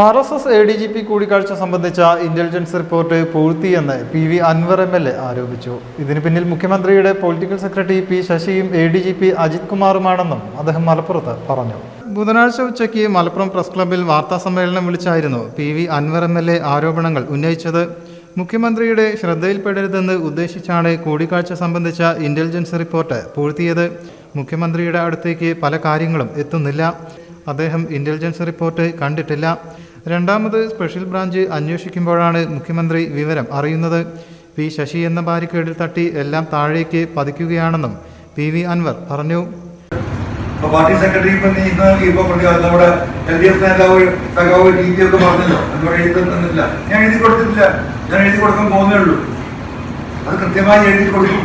R S S A D G P കൂടിക്കാഴ്ച സംബന്ധിച്ച intelligence report പൂഴ്ത്തിയെന്ന് P V Anvar M L A ആരോപിച്ചു. ഇതിന് പിന്നിൽ മുഖ്യമന്ത്രിയുടെ political secretary P ശശിയും A D G P Ajith കുമാറുമാണെന്നും അദ്ദേഹം മലപ്പുറത്ത് പറഞ്ഞു. ബുധനാഴ്ച ഉച്ചയ്ക്ക് മലപ്പുറം പ്രസ് ക്ലബ്ബിൽ വാർത്താ സമ്മേളനം വിളിച്ചായിരുന്നു P V Anvar M L A ആരോപണങ്ങൾ ഉന്നയിച്ചത്. മുഖ്യമന്ത്രിയുടെ ശ്രദ്ധയിൽപ്പെടരുതെന്ന് ഉദ്ദേശിച്ചാണ് കൂടിക്കാഴ്ച സംബന്ധിച്ച ഇന്റലിജൻസ് റിപ്പോർട്ട് പൂഴ്ത്തിയത് മുഖ്യമന്ത്രിയുടെ അടുത്തേക്ക് പല കാര്യങ്ങളും എത്തുന്നില്ല. അദ്ദേഹം ഇന്റലിജൻസ് റിപ്പോർട്ട് കണ്ടിട്ടില്ല. രണ്ടാമത് സ്പെഷ്യൽ ബ്രാഞ്ച് അന്വേഷിക്കുമ്പോഴാണ് മുഖ്യമന്ത്രി വിവരം അറിയുന്നത്. പി ശശി എന്ന ബാരിക്കേഡിൽ തട്ടി എല്ലാം താഴേക്ക് പതിക്കുകയാണെന്നും പി വി അൻവർ പറഞ്ഞു. പാർട്ടി സെക്രട്ടറി ഇപ്പൊ ഇന്ന് ഇപ്പൊ പറഞ്ഞു അത് നമ്മുടെ എൽ ഡി എഫ് നേതാവ് സഖാവ് ഡി പി ഒക്കെ പറഞ്ഞല്ലോ. എന്നോട് എഴുതി ഞാൻ എഴുതി കൊടുത്തിട്ടില്ല. ഞാൻ എഴുതി കൊടുക്കാൻ പോകുന്നേ ഉള്ളൂ. അത് കൃത്യമായി എഴുതി കൊടുക്കും.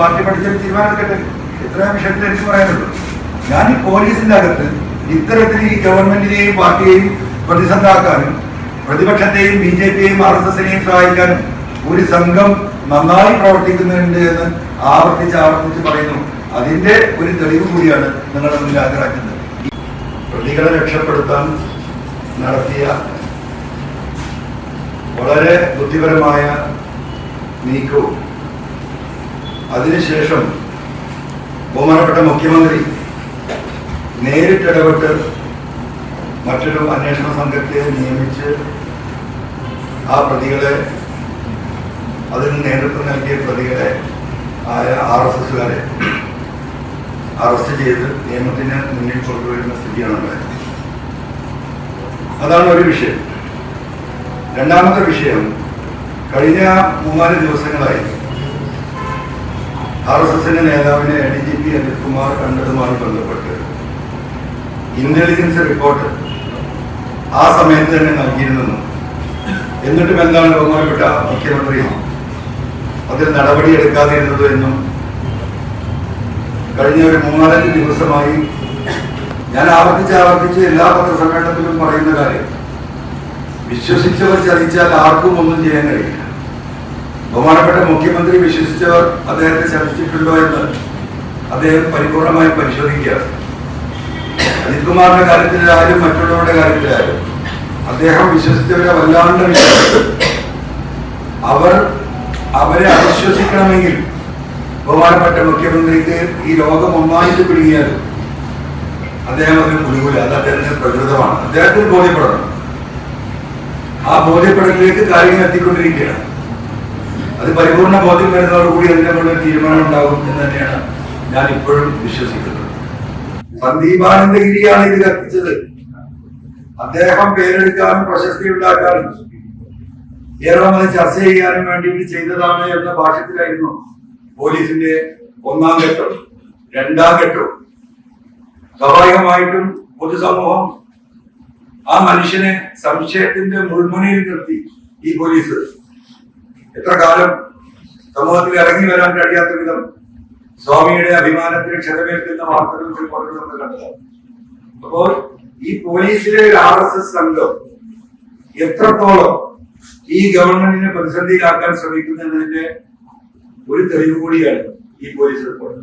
പാർട്ടി പാർട്ടി തീരുമാനം എടുക്കട്ടെ. ഇത്രയും വിഷയത്തിൽ എനിക്ക് പറയാനുള്ളൂ ഞാൻ ഈ പോലീസിന്റെ അകത്ത് ഇത്തരത്തിൽ ഈ ഗവൺമെന്റിനെയും പാർട്ടിയെയും പ്രതിസന്ധാക്കാനും പ്രതിപക്ഷത്തെയും ബി ജെ പിയെയും ആർ എസ് എസിനെയും സഹായിക്കാനും ഒരു സംഘം നന്നായി പ്രവർത്തിക്കുന്നുണ്ട് എന്ന് ആവർത്തിച്ച് ആവർത്തിച്ച് പറയുന്നു. അതിന്റെ ഒരു തെളിവ് കൂടിയാണ് നിങ്ങളുടെ മുന്നിൽ ഹാജരാക്കുന്നത്. പ്രതികളെ രക്ഷപ്പെടുത്താൻ നടത്തിയ വളരെ ബുദ്ധിപരമായ നീക്കവും അതിനുശേഷം ബഹുമാനപ്പെട്ട മുഖ്യമന്ത്രി നേരിട്ടിടപെട്ട് മറ്റൊരു അന്വേഷണ സംഘത്തെ നിയമിച്ച് ആ പ്രതികളെ അതിന് നേതൃത്വം നൽകിയ പ്രതികളെ ആയ ആർ എസ് എസുകാരെ അറസ്റ്റ് ചെയ്ത് നിയമത്തിന് മുന്നിൽ കൊണ്ടുവരുന്ന സ്ഥിതിയാണ് അതാണ് ഒരു വിഷയം. രണ്ടാമത്തെ വിഷയം കഴിഞ്ഞ മൂന്നാൽ ദിവസങ്ങളായി ആർ എസ് എസിന്റെ നേതാവിനെ D G P Anilkumar Kumar കണ്ടതുമായി ബന്ധപ്പെട്ട് ഇന്റലിജൻസ് റിപ്പോർട്ട് ആ സമയത്ത് തന്നെ നൽകിയിരുന്നു എന്നിട്ടും എന്താണ് ബഹുമാനപ്പെട്ട മുഖ്യമന്ത്രി അതിൽ നടപടി എടുക്കാതിരുന്നത് എന്നും കഴിഞ്ഞ ഒരു മൂന്നാലഞ്ച് ദിവസമായി ഞാൻ ആവർത്തിച്ച് ആവർത്തിച്ച് എല്ലാ പത്രസമ്മേളനത്തിലും പറയുന്ന കാര്യം വിശ്വസിച്ചവർ ചതിച്ചാൽ ആർക്കും ഒന്നും ചെയ്യാൻ കഴിയില്ല. ബഹുമാനപ്പെട്ട മുഖ്യമന്ത്രി വിശ്വസിച്ചവർ അദ്ദേഹത്തെ ചതിച്ചിട്ടുണ്ടോ എന്ന് അദ്ദേഹം പരിപൂർണമായി പരിശോധിക്കുക അജിത് കുമാറിന്റെ കാര്യത്തിലായാലും മറ്റുള്ളവരുടെ കാര്യത്തിലായാലും അദ്ദേഹം വിശ്വസിച്ചവരെ വല്ലാണ്ട് അവർ അവരെ അവിശ്വസിക്കണമെങ്കിൽ ബഹുമാനപ്പെട്ട മുഖ്യമന്ത്രിക്ക് ഈ ലോകം ഒന്നായിട്ട് പിടിയാൽ അദ്ദേഹം അതിന് കുടികൂല അത് അദ്ദേഹത്തിന് പ്രകൃതമാണ്. അദ്ദേഹത്തിന് ബോധ്യപ്പെടണം. ആ ബോധ്യപ്പെടലിലേക്ക് കാര്യങ്ങൾ എത്തിക്കൊണ്ടിരിക്കുകയാണ്. അത് പരിപൂർണ ബോധ്യം വരുന്നതോടുകൂടി കൊണ്ട് തീരുമാനം ഉണ്ടാകും എന്ന് തന്നെയാണ് ഞാൻ ഇപ്പോഴും വിശ്വസിക്കുന്നത്. സന്ദീപാനന്ദഗിരിയാണ് ഇത് കത്തിച്ചത് അദ്ദേഹം പേരെടുക്കാനും പ്രശസ്തി ഉണ്ടാക്കാനും കേരളം അത് ചർച്ച ചെയ്യാനും വേണ്ടി ഇത് ചെയ്തതാണ് എന്ന ഭാഷത്തിലായിരുന്നു പോലീസിന്റെ ഒന്നാം ഘട്ടം രണ്ടാം ഘട്ടം. സ്വാഭാവികമായിട്ടും പൊതുസമൂഹം ആ മനുഷ്യനെ സംശയത്തിന്റെ മുൾമുനയിൽ നിർത്തി ഈ പോലീസ്. എത്ര കാലം സമൂഹത്തിൽ ഇറങ്ങി വരാൻ കഴിയാത്ത വിധം സ്വാമിയുടെ അഭിമാനത്തിന് ക്ഷതമേൽക്കുന്ന വാർത്തകൾ റിപ്പോർട്ടുകൾ നമ്മൾ അപ്പോൾ ഈ പോലീസിലെ ഒരു ആർ എസ് എസ് സംഘം എത്രത്തോളം ഈ ഗവൺമെന്റിനെ പ്രതിസന്ധിയിലാക്കാൻ ശ്രമിക്കുന്നതിന്റെ ഒരു തെളിവ് കൂടിയാണ് ഈ പോലീസ് റിപ്പോർട്ട്.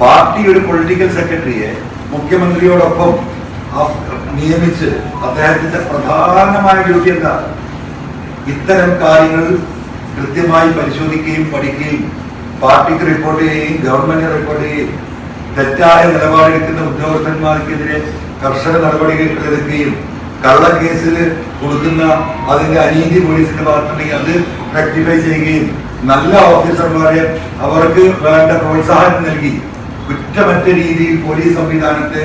പാർട്ടി ഒരു പൊളിറ്റിക്കൽ സെക്രട്ടറിയെ മുഖ്യമന്ത്രിയോടൊപ്പം നിയമിച്ച് അദ്ദേഹത്തിന്റെ പ്രധാനമായ ഡ്യൂട്ടി എന്താ ഇത്തരം കാര്യങ്ങൾ കൃത്യമായി പരിശോധിക്കുകയും പഠിക്കുകയും പാർട്ടിക്ക് റിപ്പോർട്ട് ചെയ്യുകയും ഗവൺമെന്റ് റിപ്പോർട്ട് ചെയ്യുകയും തെറ്റായ നിലപാടെടുക്കുന്ന ഉദ്യോഗസ്ഥന്മാർക്കെതിരെ കർശന നടപടികൾ എടുക്കുകയും കള്ളക്കേസിൽ കൊടുക്കുന്ന അതിന്റെ അനീതി പോലീസിന്റെ ഭാഗത്തുണ്ടെങ്കിൽ അത് റെക്ടിഫൈ ചെയ്യുകയും നല്ല ഓഫീസർമാരെ അവർക്ക് വേണ്ട പ്രോത്സാഹനം നൽകി. കുറ്റമറ്റ രീതിയിൽ പോലീസ് സംവിധാനത്തെ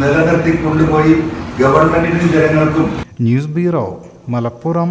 നിലനിർത്തി കൊണ്ടുപോയി ഗവൺമെന്റിനും ജനങ്ങൾക്കും. News bureau Malappuram.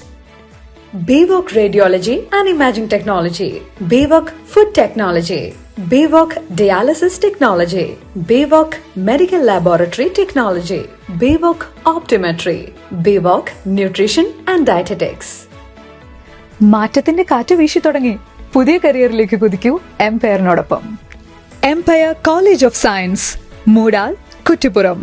Bayvok Radiology and Imaging Technology, Bayvok Food Technology, Bayvok Dialysis Technology, Bayvok Medical Laboratory Technology, Bayvok Optometry, Bayvok Nutrition and Dietetics. മാറ്റത്തിന്റെ കാറ്റ് വീശി തുടങ്ങി പുതിയ കരിയറിലേക്ക് കുതിക്കൂ എംപയറിനോടൊപ്പം Empire College of Science Moodal Kuttippuram